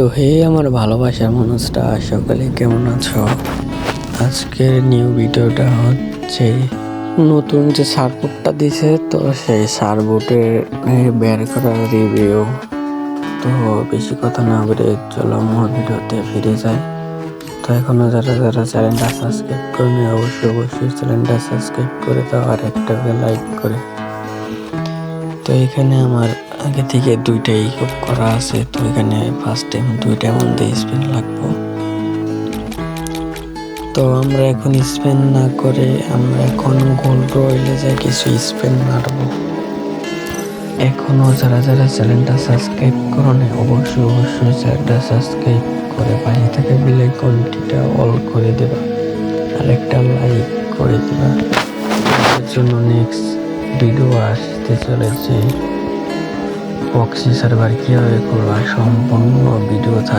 তো হে আমার ভালোবাসার মানুষটা সকালে কেমন আছো? আজকের নিউ ভিডিওটা হচ্ছে নতুন যে সারবোর্ডটা দিছে, তো সেই সারবোর্ডের বের করার রিভিউ তো বেশি কথা না বলে চলো মূল ভিডিওতে ফিরে যাই। তো এখনও যারা যারা চ্যানেলটা সাবস্ক্রাইব করেনি, অবশ্যই অবশ্যই চ্যানেলটা সাবস্ক্রাইব করে দাও, আর একটা লাইক করে। তো এখানে আমার আগে থেকে দুইটাই খুব করা আছে, তো এখানে ফার্স্ট টাইম দুইটা মধ্যে স্পেন লাগবো। তো আমরা এখন স্পেন না করে আমরা এখন গোল রয়েলে যাই কিছু স্পেন মারবো। এখনও যারা যারা চ্যানেলটা সাবস্ক্রাইব করো অবশ্যই অবশ্যই চ্যানেলটা সাবস্ক্রাইব করে পাশে থেকে বিলে ঘন্টিটা অল করে দেবা। আর একটা লাইক করে দিবা। জন্য নেক্সট ভিডিও আসতে চলেছে। প্রক্সি সার্ভার কীভাবে করব সম্পূর্ণ ভিডিও থাকবে।